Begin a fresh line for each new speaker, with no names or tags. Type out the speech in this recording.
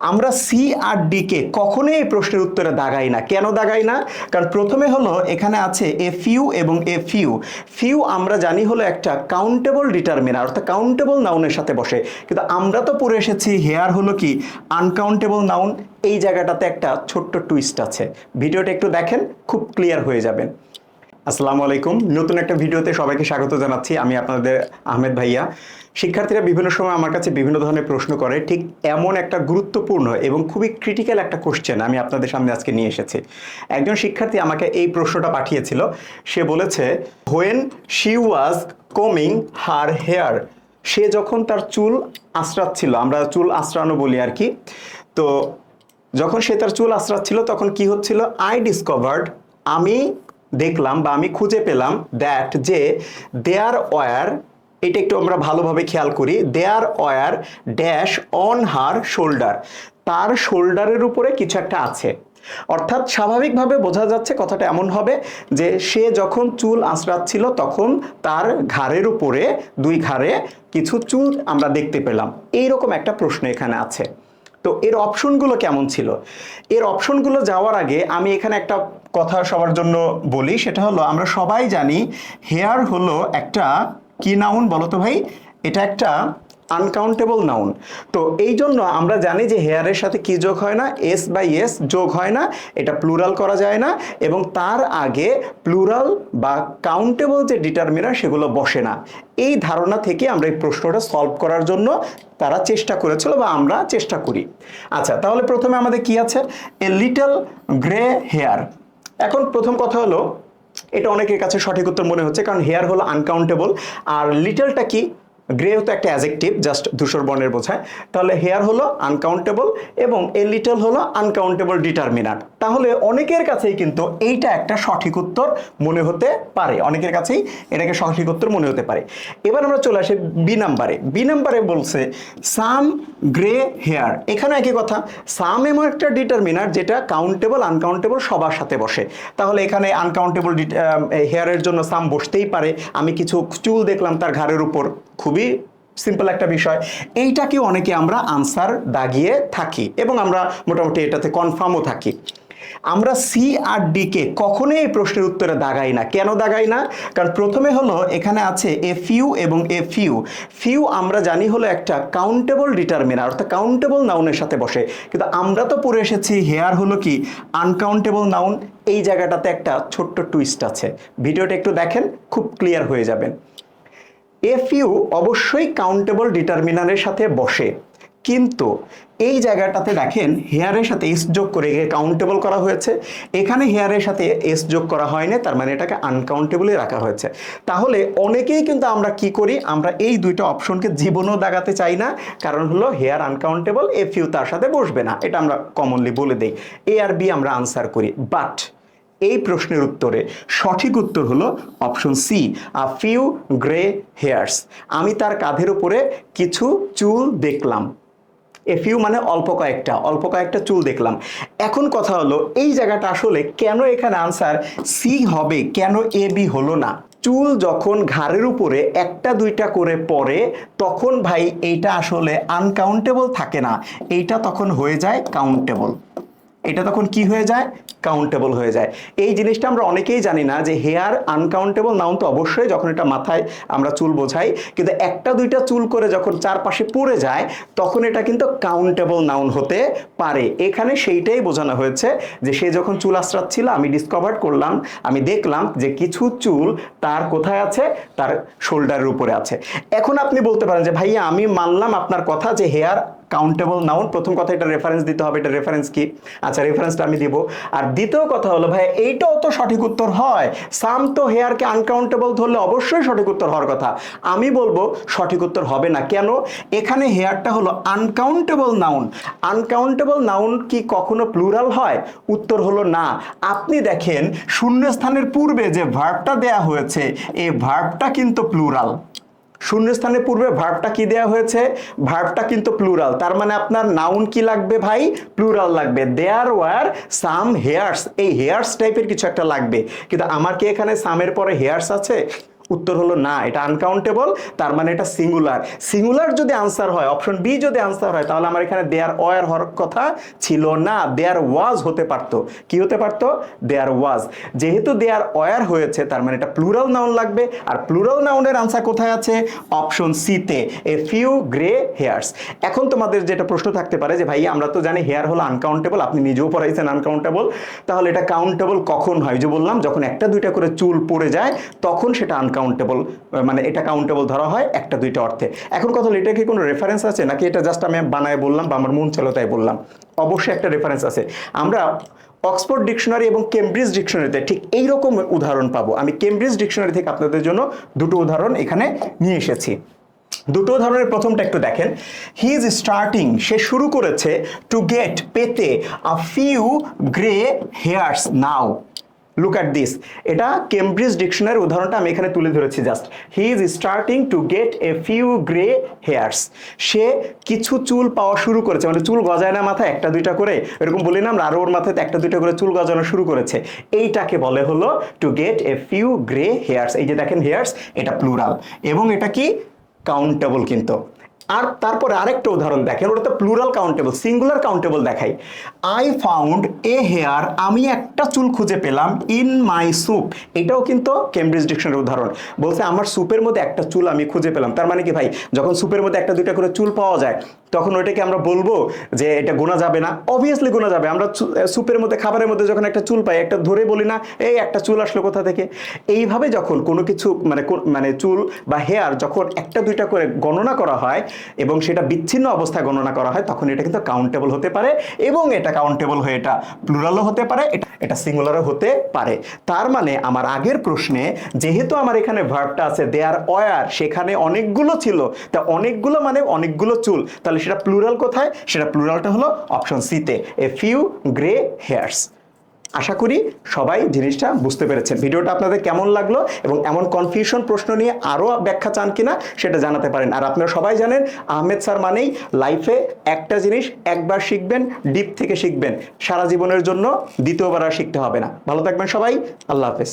আমরা সি আর ডি কে কখনোই এই প্রশ্নের উত্তরে দাগাই না। কেন দাগাই না? কারণ প্রথমে হলো এখানে আছে এ ফিউ এবং এ ফিউ ফিউ আমরা জানি হলো একটা কাউন্টেবল ডিটারমিনার অর্থাৎ কাউন্টেবল নাউনের সাথে বসে। কিন্তু আমরা তো পড়ে এসেছি হেয়ার হলো কি? আনকাউন্টেবল নাউন এই জায়গাটাতে একটা ছোট্ট টুইস্ট আছে। ভিডিওটা একটু দেখেন, খুব ক্লিয়ার হয়ে যাবেন আসসালামু আলাইকুম। নতুন একটা ভিডিওতে সবাইকে স্বাগত জানাচ্ছি। আমি আপনাদের আহমেদ ভাইয়া। শিক্ষার্থীরা বিভিন্ন সময় আমার কাছে বিভিন্ন ধরনের প্রশ্ন করে। ঠিক এমন একটা গুরুত্বপূর্ণ এবং খুবই ক্রিটিক্যাল একটা কোশ্চেন আমি আপনাদের সামনে আজকে নিয়ে এসেছি। একজন শিক্ষার্থী আমাকে এই প্রশ্নটা পাঠিয়েছিল। সে বলেছে হোয়েন শি ওয়াজ কোমিং হার হেয়ার সে যখন তার চুল আশ্রাচ্ছিল আমরা চুল আশ্রানো বলি আর কি, তো যখন সে তার চুল আশ্রাচ্ছিল তখন কি হচ্ছিল? আই ডিসকভার্ড আমি দেখলাম বা আমি খুঁজে পেলাম দ্যাট যে দেয়ার ওয়ার এটা একটু আমরা ভালোভাবে খেয়াল করি there were dash on her shoulder তার শোল্ডারের উপরে কিছু একটা আছে। অর্থাৎ স্বাভাবিকভাবে বোঝা যাচ্ছে কথাটা এমন হবে যে সে যখন চুল আঁচড়াচ্ছিল তখন তার ঘাড়ের উপরে, দুই ঘাড়ে কিছু চুল আমরা দেখতে পেলাম। এইরকম একটা প্রশ্ন এখানে আছে। তো এর অপশনগুলো কেমন ছিল? এর অপশনগুলো যাওয়ার আগে আমি এখানে একটা কথা সবার জন্য বলি, সেটা হলো আমরা সবাই জানি হেয়ার হলো একটা কি নাউন বলো তো ভাই? এটা একটা আনকাউন্টেবল নাউন তো এই জন্য আমরা জানি যে হেয়ারের সাথে কি যোগ হয় না? এস বাই এস যোগ হয় না, এটা প্লুরাল করা যায় না, এবং তার আগে প্লুরাল বা কাউন্টেবল যে ডিটারমিনার সেগুলো বসে না। এই ধারণা থেকে আমরা এই প্রশ্নটা সলভ করার জন্য তারা চেষ্টা করেছিল বা আমরা চেষ্টা করি। আচ্ছা তাহলে প্রথমে আমাদের কি আছে? এ লিটল গ্রে হেয়ার এখন প্রথম কথা হলো, এটা অনেকের কাছে সঠিক উত্তর মনে হচ্ছে, কারণ হেয়ার হলো আনকাউন্টেবল আর লিটলটা কি? গ্রে হতো একটা অ্যাজেক্টিভ জাস্ট ধূসর বর্ণের বোঝায়। তাহলে হেয়ার হলো আনকাউন্টেবল এবং এ লিটল হলো আনকাউন্টেবল ডিটারমিনার তাহলে অনেকের কাছেই কিন্তু এইটা একটা সঠিক উত্তর মনে হতে পারে। অনেকের কাছেই এটাকে সঠিক উত্তর মনে হতে পারে। এবার আমরা চলে আসি বি নাম্বারে বি নাম্বারে বলছে সাম গ্রে হেয়ার এখানে একই কথা। সাম এমন একটা ডিটারমিনার যেটা কাউন্টেবল আনকাউন্টেবল সবার সাথে বসে। তাহলে এখানে আনকাউন্টেবল হেয়ারের জন্য সাম বসতেই পারে। আমি কিছু চুল দেখলাম তার ঘাড়ের উপর। খুবই সিম্পল একটা বিষয়। এইটাকেও অনেকে আমরা আনসার দাগিয়ে থাকি এবং আমরা মোটামুটি এটাতে কনফার্মও থাকি। আমরা সি আর ডি কে কখনোই এই প্রশ্নের উত্তরে দাগাই না। কেন দাগাই না? কারণ প্রথমে হলো এখানে আছে এ ফিউ এবং এ ফিউ ফিউ আমরা জানি হলো একটা কাউন্টেবল ডিটারমিনার অর্থাৎ কাউন্টেবল নাউনের সাথে বসে। কিন্তু আমরা তো পড়ে এসেছি হেয়ার হলো কি? আনকাউন্টেবল নাউন এই জায়গাটাতে একটা ছোট্ট টুইস্ট আছে। ভিডিওটা একটু দেখেন, খুব ক্লিয়ার হয়ে যাবেন। এফ ইউ অবশ্যই কাউন্টেবল ডিটারমিনারের সাথে বসে, কিন্তু এই জায়গাটাতে দেখেন হেয়ারের সাথে এস যোগ করে কাউন্টেবল করা হয়েছে। এখানে হেয়ারের সাথে এস যোগ করা হয়নি, তার মানে এটাকে আনকাউন্টেবলে রাখা হয়েছে। তাহলে অনেকেই কিন্তু আমরা কি করি? আমরা এই দুইটা অপশনকে জীবনও দাগাতে চাই না, কারণ হলো হেয়ার আনকাউন্টেবল এফ ইউ তার সাথে বসবে না। এটা আমরা কমনলি বলে দিই। এ আর বি আমরা আনসার করি। বাট এই প্রশ্নের উত্তরে সঠিক উত্তর হলো option C a few grey hairs আমি তার কাঁধের উপরে কিছু চুল দেখলাম। এ ফিউ মানে অল্প কয়েকটা অল্প কয়েকটা চুল দেখলাম। এখন কথা হলো, এই জায়গাটা আসলে কেন এখানে আনসার সি হবে, কেন এ বি হলো না? চুল যখন ঘাড়ের উপরে একটা, দুইটা করে পড়ে, তখন ভাই এইটা আসলে আনকাউন্টেবল থাকে না। এইটা তখন হয়ে যায় কাউন্টেবল এটা তখন কি হয়ে যায়? কাউন্টেবল হয়ে যায়। এই জিনিসটা আমরা অনেকেই জানি না যে হেয়ার আনকাউন্টেবল নাউন তো অবশ্যই যখন এটা মাথায় আমরা চুল বোঝাই, কিন্তু একটা দুইটা চুল করে যখন চারপাশে পড়ে যায়, তখন এটা কিন্তু কাউন্টেবল নাউন হতে পারে। এখানে সেইটাই বোঝানো হয়েছে যে সে যখন চুল আশ্রাচ্ছিল, আমি ডিসকভার করলাম, আমি দেখলাম যে কিছু চুল তার কোথায় আছে? তার শোল্ডারের উপরে আছে। এখন আপনি বলতে পারেন যে, ভাইয়া, আমি মানলাম আপনার কথা যে হেয়ার কাউন্টেবল নাউন প্রথম কথা এটা রেফারেন্স দিতে হবে, এটা রেফারেন্স কি? আচ্ছা রেফারেন্সটা আমি দিব। আর দ্বিতীয় কথা হলো, ভাই এইটাও তো সঠিক উত্তর হয়। সাম তো হেয়ারকে আনকাউন্টেবল ধরলে অবশ্যই সঠিক উত্তর হওয়ার কথা। আমি বলব, সঠিক উত্তর হবে না। কেন? এখানে হেয়ারটা হলো আনকাউন্টেবল নাউন আনকাউন্টেবল নাউন কি কখনো প্লুরাল হয়? উত্তর হলো না। আপনি দেখেন, শূন্যস্থানের পূর্বে যে ভার্বটা দেয়া হয়েছে, এই ভার্বটা কিন্তু প্লুরাল শূন্যস্থানের পূর্বে ভার্বটা কি দেয়া হয়েছে? ভার্বটা কিন্তু প্লুরাল তার মানে আপনার নাউন কি লাগবে ভাই? প্লুরাল লাগবে। দেয়ার ওয়ার সাম হেয়ার্স এই হেয়ার্স টাইপের কিছু একটা লাগবে। কিন্তু আমার কি এখানে সামের পরে হেয়ার্স আছে? উত্তর হলো না, এটা আনকাউন্টেবল তার মানে এটা সিঙ্গুলার সিঙ্গুলার যদি আনসার হয় অপশন বি যদি আনসার হয়, তাহলে আমার এখানে দেয়ার ওয়ার হওয়ার কথা ছিল না দেয়ার ওয়াজ হতে পারতো। কি হতে পারতো? দেয়ার ওয়াজ যেহেতু দেয়ার ওয়ার হয়েছে, তার মানে এটা প্লুরাল নাউন লাগবে, আর প্লুরাল নাউনের আনসার কোথায় আছে? অপশন সিতে এ ফিউ গ্রে হেয়ার্স এখন তোমাদের যেটা প্রশ্ন থাকতে পারে যে ভাই আমরা তো জানি হেয়ার হলো আনকাউন্টেবল আপনি নিজেও পড়াইছেন আনকাউন্টেবল তাহলে এটা কাউন্টেবল কখন হয়? যে বললাম, যখন একটা দুইটা করে চুল পড়ে যায়, তখন সেটা আনকাউন্টেবল মানে এটা কাউন্টেবল ধরা হয় একটা দুইটা অর্থে। এখন কথা হলো, এটা কি কোনো রেফারেন্স আছে? নাকি এটা জাস্ট আমি বানায় বললাম বা আমার মন ছিল তাই বললাম? অবশ্যই একটা রেফারেন্স আছে। আমরা অক্সফোর্ড ডিকশনারি এবং কেমব্রিজ ডিকশনারিতে ঠিক এই রকম উদাহরণ পাবো। আমি কেমব্রিজ ডিকশনারি থেকে আপনাদের জন্য দুটো উদাহরণ এখানে নিয়ে এসেছি। দুটো ধরনের প্রথমটা একটু দেখেন। হি ইজ স্টার্টিং সে শুরু করেছে টু গেট পেতে a few grey hairs now look at this এটা কেমব্রিজ ডিকশনারি উদাহরণটা আমি এখানে তুলে ধরেছি just he is starting to get a few grey hairs সে কিছু চুল পাওয়া শুরু করেছে মানে চুল গজায় না মাথায় একটা দুইটা করে, এরকম বলি না আমরা আরও ওর মাথায় একটা দুইটা করে চুল গজানো শুরু করেছে। এইটাকে বলে হলো to get a few grey hairs এই যে দেখেন হেয়ার্স এটা প্লুরাল এবং এটা কি? কাউন্টেবল কিন্তু। আর তারপরে আরেকটা উদাহরণ দেখেন ওটা তো প্লুরাল কাউন্টেবল সিঙ্গুলার কাউন্টেবল দেখাই। আই ফাউন্ড এ হেয়ার আমি একটা চুল খুঁজে পেলাম ইন মাই স্যুপ এটাও কিন্তু কেমব্রিজ ডিকশনের উদাহরণ। বলছে, আমার স্যুপের মধ্যে একটা চুল আমি খুঁজে পেলাম। তার মানে কি ভাই? যখন স্যুপের মধ্যে একটা দুইটা করে চুল পাওয়া যায় তখন ওইটাকে আমরা বলব যে এটা গোনা যাবে না। অবভিয়াসলি গোনা যাবে। আমরা স্যুপের মধ্যে, খাবারের মধ্যে যখন একটা চুল পাই, একটা ধরে বলি না, এই একটা চুল আসলো কোথা থেকে? এইভাবে যখন কোনো কিছু মানে মানে চুল বা হেয়ার যখন একটা দুইটা করে গণনা করা হয় এবং সেটা বিচ্ছিন্ন অবস্থায় গণনা করা হয়, তখন এটা কিন্তু কাউন্টেবল হতে পারে এবং এটা কাউন্টেবল হয়ে এটা প্লুরালও হতে পারে, এটা এটা সিঙ্গুলারও হতে পারে। তার মানে আমার আগের প্রশ্নে যেহেতু আমার এখানে ভার্বটা আছে দেয়ার অয়ার সেখানে অনেকগুলো ছিল, তা অনেকগুলো মানে অনেকগুলো চুল তাহলে সেটা প্লুরাল কোথায়? সেটা প্লুরালটা হলো অপশন সিতে এ ফিউ গ্রে হেয়ার্স আশা করি সবাই জিনিসটা বুঝতে পেরেছেন। ভিডিওটা আপনাদের কেমন লাগল এবং এমন কনফিউশন প্রশ্ন নিয়ে আরও ব্যাখ্যা চান কিনা সেটা জানাতে পারেন। আর আপনারা সবাই জানেন, আহমেদ স্যার মানেই লাইফে একটা জিনিস একবার শিখবেন ডিপ থেকে শিখবেন। সারা জীবনের জন্য দ্বিতীয়বার আর শিখতে হবে না। ভালো থাকবেন সবাই। আল্লাহ হাফেজ।